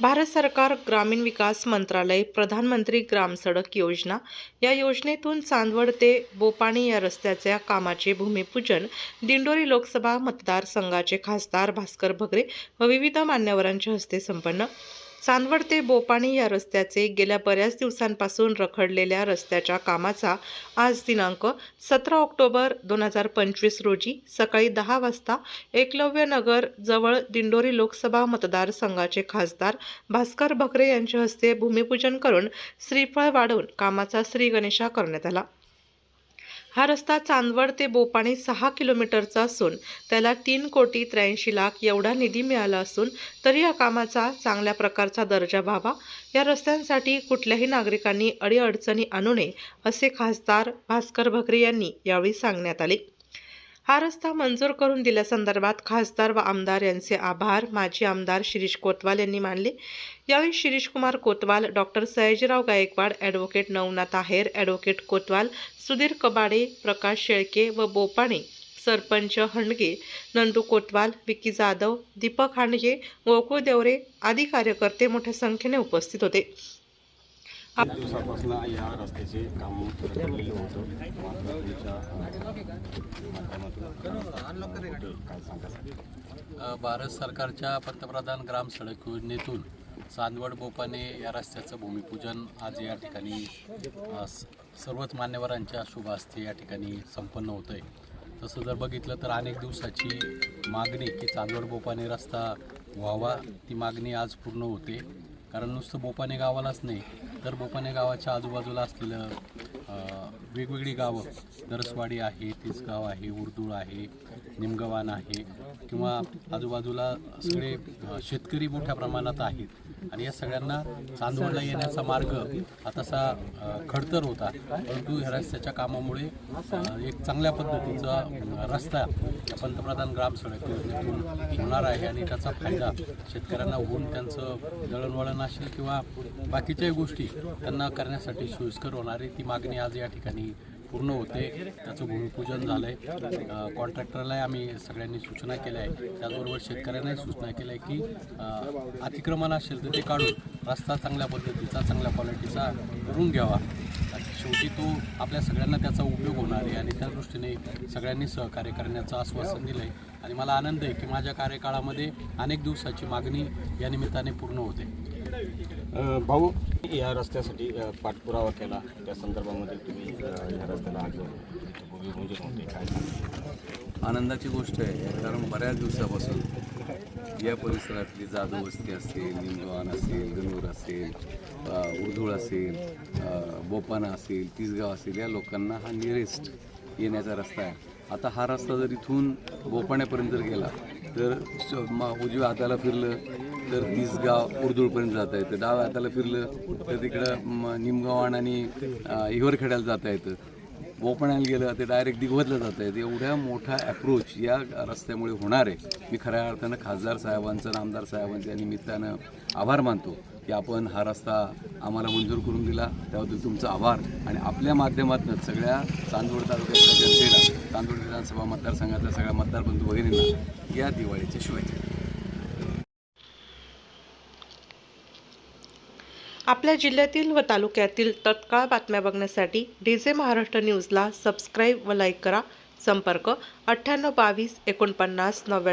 भारत सरकार ग्रामीण विकास मंत्रालय प्रधानमंत्री ग्राम सडक योजना या योजनेतून चांदवड ते बोपाणी या रस्त्याच्या कामाचे भूमिपूजन दिंडोरी लोकसभा मतदारसंघाचे खासदार भास्कर भगरे व विविध मान्यवरांच्या हस्ते संपन्न चांदवड ते बोपाणी या रस्त्याचे गेल्या बऱ्याच दिवसांपासून रखडलेल्या रस्त्याच्या कामाचा आज दिनांक सतरा ऑक्टोबर दोन हजार पंचवीस रोजी सकाळी दहा वाजता एकलव्य नगर जवळ दिंडोरी लोकसभा मतदारसंघाचे खासदार भास्कर भकरे यांच्या हस्ते भूमिपूजन करून श्रीफळ वाढवून कामाचा श्रीगणेशा करण्यात आला. हा रस्ता चांदवड ते बोपाणी सहा किलोमीटरचा असून त्याला तीन कोटी त्र्याऐंशी लाख एवढा निधी मिळाला असून तरी या कामाचा चांगल्या प्रकारचा दर्जा व्हावा. या रस्त्यांसाठी कुठल्याही नागरिकांनी अडीअडचणी आणू नये असे खासदार भास्कर भकरे यांनी यावेळी सांगण्यात आले. हा रस्ता मंजूर करून दिल्यासंदर्भात खासदार व आमदार यांचे आभार. माजी आमदार शिरीष कोतवाल यांनी मानले. यावेळी Shirish Kumar Kotwal doctor Sayajirao Gaikwad advocate Navnath Aher advocate Kotwal Sudhir Kabade Prakash Shelke व बोपाणे सरपंच हंडगे नंदू कोतवाल विकी जाधव दीपक हांडगे गोकुळ देवरे आदी कार्यकर्ते मोठ्या संख्येने उपस्थित होते. दिवसापासून या रस्त्याचे काम होतं. मात्र भारत सरकारच्या पंतप्रधान ग्राम सडक योजनेतून चांदवड बोपाने या रस्त्याचं भूमिपूजन आज या ठिकाणी सर्वच मान्यवरांच्या शुभ हस्ते या ठिकाणी संपन्न होतं आहे तसं जर बघितलं तर अनेक दिवसाची मागणी की चांदवड बोपाने रस्ता व्हावा ती मागणी आज पूर्ण होते. कारण नुसतं बोपाने गावालाच नाही तर बोपाने गावाच्या आजूबाजूला असलेलं वेगवेगळी गावं. दरसवाडी आहे तिसगाव आहे उर्दूळ आहे निमगवान आहे किंवा आजूबाजूला सगळे शेतकरी मोठ्या प्रमाणात आहेत. आणि या सगळ्यांना चांदवडला येण्याचा मार्ग आतासा खडतर होता. परंतु ह्या रस्त्याच्या कामामुळे एक चांगल्या पद्धतीचा रस्ता या पंतप्रधान ग्राम सडक योजनेतून होणार आहे आणि त्याचा फायदा शेतकऱ्यांना होऊन त्यांचं दळणवळण असेल किंवा बाकीच्याही गोष्टी त्यांना करण्यासाठी सोयीस्कर होणार आहे ती मागणी आज या ठिकाणी पूर्ण होते. त्याचं भूमिपूजन झालं आहे कॉन्ट्रॅक्टरलाही आम्ही सगळ्यांनी सूचना केल्या आहे त्याचबरोबर शेतकऱ्यांनाही सूचना केल्या आहे की अतिक्रमण असेल तर ते काढून रस्ता चांगल्या पद्धतीचा चांगल्या क्वालिटीचा करून घ्यावा. शेवटी तो आपल्या सगळ्यांना त्याचा उपयोग होणार आहे आणि त्या दृष्टीने सगळ्यांनी सहकार्य करण्याचं आश्वासन दिलं आहे आणि मला आनंद आहे की माझ्या कार्यकाळामध्ये अनेक दिवसाची मागणी या निमित्ताने पूर्ण होते. भाऊ या रस्त्यासाठी पाठपुरावा केला. त्या संदर्भामध्ये तुम्ही या रस्त्याला आज आनंदाची गोष्ट आहे कारण बऱ्याच दिवसापासून या परिसरातली जाधव वस्ती असेल निंदवान असेल गणूर असेल अ, उर्धुळ असेल बोपाना असेल तिसगाव असेल या लोकांना हा निरेस्ट येण्याचा रस्ता आहे. आता हा रस्ता जर इथून बोपाण्यापर्यंत जर गेला तर स- उजव्या हाताला फिरलं तर तिसगाव उर्दूळपर्यंत जाता येतं. डाव्या हाताला फिरलं तर तिकडं निमगावान निमगावाण आणि अ, हिवरखेड्याला जाता येतं. बोपण्याला गेलं ते डायरेक्ट दिगवतला जात आहे एवढ्या मोठा अप्रोच या रस्त्यामुळे होणार आहे. मी खऱ्या अर्थानं खासदार साहेबांचं आणि आमदार साहेबांच्या निमित्तानं आभार मानतो की आपण हा रस्ता आम्हाला मंजूर करून दिला. त्याबद्दल तुमचा आभार. आणि आपल्या माध्यमातून सगळ्या चांदवड तालुक्यातल्या जनतेला चांदवड विधानसभा मतदारसंघातल्या सगळ्या मतदार बंधू भगिनींना या दिवाळीच्या शुभेच्छा. आपल्या जिल्ह्यातील व तालुक्यातील तत्काळ बातम्या बघण्यासाठी डीजे महाराष्ट्र न्यूजला सबस्क्राईब व लाईक करा. संपर्क अठ्ठ्याण्णव बावीस एकोणपन्नास नव्याण्णव